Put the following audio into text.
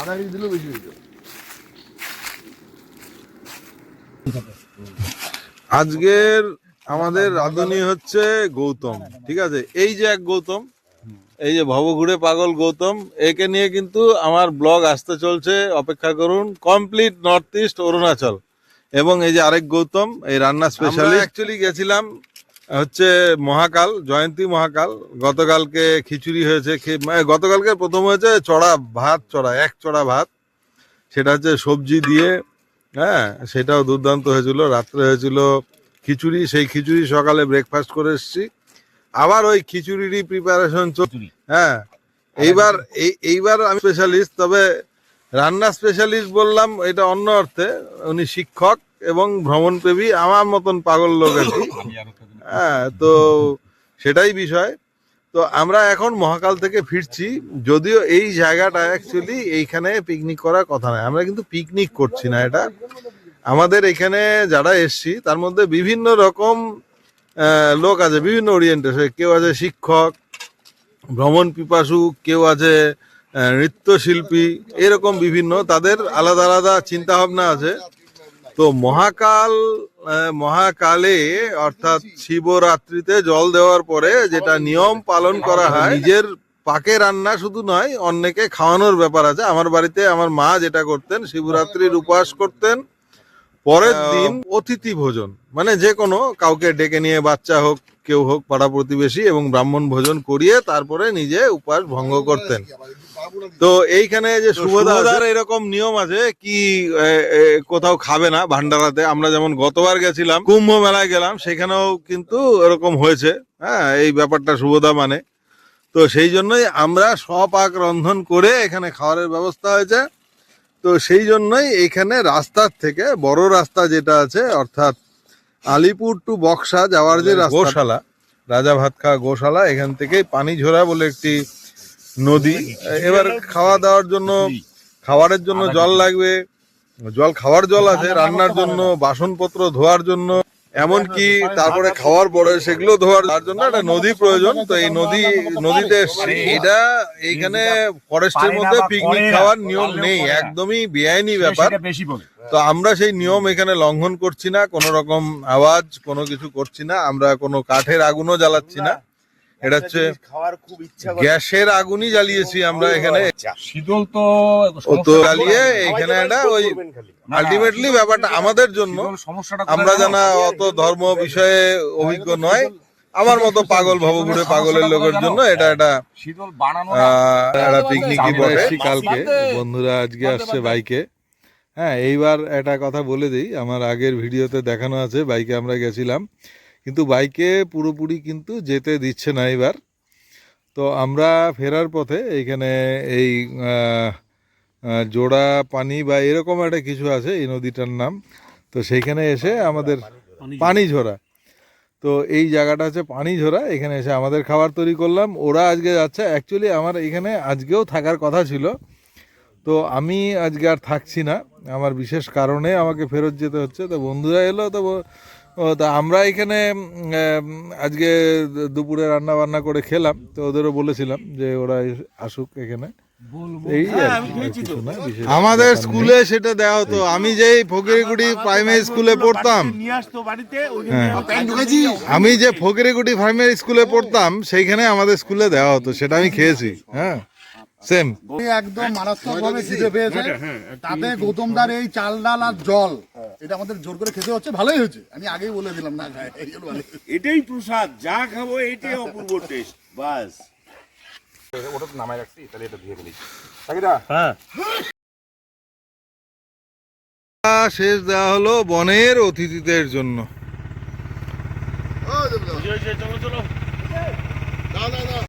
আধা কেজি দিলেও বেশি হয়ে যাবে। আজকের আমাদের রাঁধুনি হচ্ছে গৌতম ঠিক আছে? এই যে এক গৌতম এই যে ভবঘুরে পাগল গৌতম একে নিয়ে কিন্তু আমার ব্লগ আসতে চলছে অপেক্ষা করুন কমপ্লিট নর্থ ইস্ট অরুণাচল। এবং এই যে আরেক গৌতম এই রান্না স্পেশালি অ্যাকচুয়ালি গেছিলাম হচ্ছে মহাকাল জয়ন্তী মহাকাল গতকালকে খিচুড়ি হয়েছে মানে গতকালকে প্রথম হয়েছে চড়া ভাত চড়া এক চড়া ভাত। সেটা হচ্ছে সবজি দিয়ে হ্যাঁ সেটাও দুর্দান্ত হয়েছিল রাত্রে হয়েছিল খিচুড়ি সেই খিচুড়ি সকালে ব্রেকফাস্ট করে এসেছি। আবার ওই খিচুড়িরই প্রিপারেশন চলছে হ্যাঁ এইবার এই এইবার আমি স্পেশালিস্ট তবে রান্না স্পেশালিস্ট বললাম এটা অন্য অর্থে। উনি শিক্ষক এবং ভ্রমণপ্রেমী আমার মতন পাগল লোক আর কি হ্যাঁ তো সেটাই বিষয়। তো আমরা এখন মহাকাল থেকে ফিরছি। যদিও এই জায়গাটা অ্যাকচুয়ালি এইখানে পিকনিক করার কথা নয়। আমরা কিন্তু পিকনিক করছি না এটা। আমাদের এখানে যারা এসছি, তার মধ্যে বিভিন্ন রকম লোক আছে, বিভিন্ন ওরিয়েন্টেশন কেউ আছে শিক্ষক, ভ্রমণ পিপাসু, কেউ আছে নৃত্যশিল্পী, এরকম বিভিন্ন। তাদের আলাদা আলাদা চিন্তা ভাবনা আছে। তো মহাকাল মহাকালে অর্থাৎ শিবরাত্রিতে জল দেওয়ার পরে যেটা নিয়ম পালন করা হয় নিজের পাকে রান্না শুধু নয় অন্যকে খাওয়ানোর ব্যাপার আছে। আমার বাড়িতে আমার মা যেটা করতেন শিবরাত্রির উপবাস করতেন। পরের দিন অতিথি ভোজন মানে যে কোনো কাউকে ডেকে নিয়ে বাচ্চা হোক কেউ হোক পাড়া প্রতিবেশী এবং ব্রাহ্মণ ভোজন করিয়ে তারপরে নিজে উপবাস ভঙ্গ করতেন। তো এইখানে যে সুভদার এরকম নিয়ম আছে কি কোথাও খাবে না ভান্ডারাতে। আমরা যেমন গতবার গেছিলাম কুম্ভ মেলায় গেলাম সেখানেও কিন্তু এরকম হয়েছে। হ্যাঁ এই ব্যাপারটা সুভদা মানে। তো সেই জন্যই আমরা স্বপাক রন্ধন করে এখানে খাওয়ারের ব্যবস্থা হয়েছে। তো সেই জন্যই এখানে রাস্তার থেকে বড় রাস্তা যেটা আছে অর্থাৎ আলিপুর টু বক্সা যাওয়ার যে রাস্তা গোশালা রাজা ভাতখা গোশালা এখান থেকেই পানি ঝোরা বলে একটি নদী এবার খাওয়া দাওয়ার জন্য খাবারের জন্য জল লাগবে। জল খাওয়ার জল আছে রান্নার জন্য বাসনপত্র ধোয়ার জন্য। এমনকি তারপরে খাওয়ার পরে সেগুলো ধোয়ার তার জন্য একটা নদী প্রয়োজন। তো এই নদী নদীতে এটা এইখানে ফরেস্টের মধ্যে পিকনিক খাওয়ার নিয়ম নেই। একদমই বেআইনি ব্যাপার। তো আমরা সেই নিয়ম এখানে লঙ্ঘন করছি না কোনো রকম আওয়াজ কোনো কিছু করছি না। আমরা কোনো কাঠের আগুনও জ্বালাচ্ছি না। এটা হচ্ছে খাওয়ার খুব ইচ্ছা গ্যাসের আগুনই জ্বালিয়েছি আমরা এখানে। শীতল তো তো জ্বালিয়ে এখানে একটা ওই আলটিমেটলি ব্যাপারটা আমাদের জন্য। সমস্যাটা আমরা জানা অত ধর্ম বিষয়ে অভিজ্ঞ নয়। আমার মতো পাগল ভবঘুরে পাগলের লোকের জন্য এটা একটা শীতল বানানো আহ, একটা পিকনিকই আমরা কালকে। বন্ধুরা আজকে আসছে বাইকে। হ্যাঁ এইবার একটা কথা বলে দিই। আমার আগের ভিডিওতে দেখানো আছে বাইকে আমরা গেছিলাম। কিন্তু বাইকে পুরোপুরি কিন্তু যেতে দিচ্ছে না এবার। তো আমরা ফেরার পথে এইখানে এই জোড়া পানি বা এরকম একটা কিছু আছে এই নদীটার নাম। তো সেইখানে এসে আমাদের পানি ঝোরা। তো এই জায়গাটা হচ্ছে পানি ঝোরা এখানে এসে আমাদের খাবার তৈরি করলাম। ওরা আজকে যাচ্ছে। অ্যাকচুয়ালি আমার এখানে আজকেও থাকার কথা ছিল। তো আমি আজকে আর থাকছি না। আমার বিশেষ কারণে আমাকে ফেরত যেতে হচ্ছে। তো বন্ধুরা এলো তো ও তা আমরা এখানে আজকে দুপুরে রান্না বান্না করে খেলাম তো ওদেরও বলেছিলাম যে ওরা আসুক এখানে। বিশেষ আমাদের স্কুলে সেটা দেওয়া হতো। আমি যেই ফকিরগুড়ি প্রাইমারি স্কুলে পড়তাম। নিয়ে আসতো বাড়িতে হ্যাঁ। আমি যে ফকিরিগুটি প্রাইমারি স্কুলে পড়তাম সেইখানে আমাদের স্কুলে দেওয়া হতো সেটা আমি খেয়েছি। হ্যাঁ। সেম একদম মারাত্মক ভাবে খিদে পেয়েছে। তাতে গৌতম দার এই চাল ডাল আর জল এটা আমাদের জোর করে খেতে হচ্ছে ভালোই হয়েছে। আমি আগেই বলে দিলাম না। এটাই প্রসাদ যা খাব এটাই অপূর্ব টেস্ট বাস। ওটা তো নামায় রাখছি তাহলে এটা ধুয়ে ফেলি। শেষ দেওয়া হলো বনের অতিথিদের জন্য। চলো চলো।